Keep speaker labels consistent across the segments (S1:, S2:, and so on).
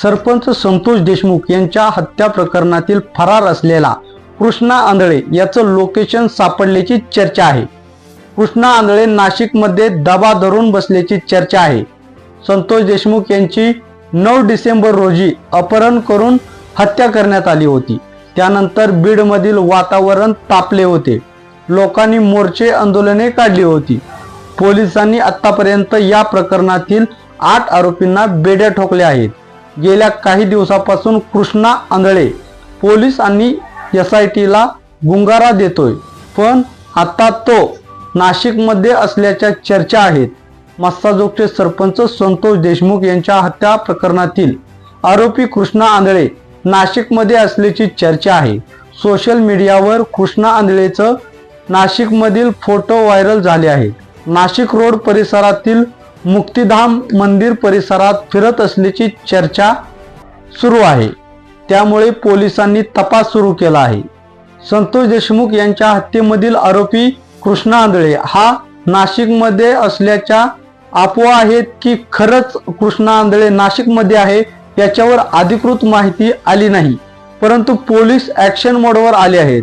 S1: सरपंच संतोष देशमुख यांच्या हत्या प्रकरणातील फरार असलेला कृष्णा आंधळे याचं लोकेशन सापडल्याची चर्चा आहे. कृष्णा आंधळे नाशिकमध्ये दबा धरून बसल्याची चर्चा आहे. संतोष देशमुख यांची नऊ डिसेंबर रोजी अपहरण करून हत्या करण्यात आली होती. त्यानंतर बीडमधील वातावरण तापले होते. लोकांनी मोर्चे आंदोलने काढली होती. पोलिसांनी आतापर्यंत या प्रकरणातील आठ आरोपींना बेड्या ठोकल्या आहेत. गेल्या काही दिवसापासून कृष्णा आंधळे पोलीस आणि एस आय टीला गुंगारा देतोय. पण आता तो नाशिकमध्ये असल्याच्या चर्चा आहेत. मस्साजोगचे सरपंच संतोष देशमुख यांच्या हत्या प्रकरणातील आरोपी कृष्णा आंधळे नाशिकमध्ये असल्याची चर्चा आहे. सोशल मीडियावर कृष्णा आंधळेचं नाशिकमधील फोटो व्हायरल झाले आहेत. नाशिक रोड परिसरातील मुक्तिधाम मंदिर परिसरात फिरत असल्याची चर्चा सुरू आहे. त्यामुळे पोलिसांनी तपास सुरू केला आहे. संतोष देशमुख यांच्या हत्येमधील आरोपी कृष्णा आंधळे हा नाशिकमध्ये असल्याच्या अफवा आहेत की खरंच कृष्णा आंधळे नाशिकमध्ये आहे याच्यावर अधिकृत माहिती आली नाही. परंतु पोलीस ॲक्शन मोडवर आले आहेत.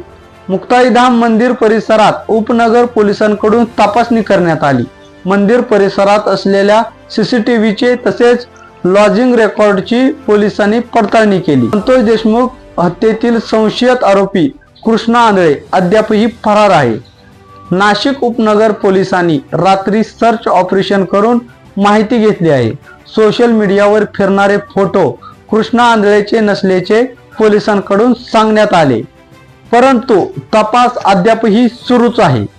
S1: मुक्ताईधाम मंदिर परिसरात उपनगर पोलिसांकडून तपासणी करण्यात आली. मंदिर परिसरात असलेल्या सीसीटीव्हीचे तसेच लॉजिंग रेकॉर्डची पोलिसांनी पडताळणी केली. संतोष देशमुख हत्येतील संशयित आरोपी कृष्णा आंधळे अद्यापही फरार आहे. नाशिक उपनगर पोलिसांनी रात्री सर्च ऑपरेशन करून माहिती घेतली आहे. सोशल मीडियावर फिरणारे फोटो कृष्णा आंधळेचे नसल्याचे पोलिसांकडून सांगण्यात आले. परंतु तपास अद्यापही सुरूच आहे.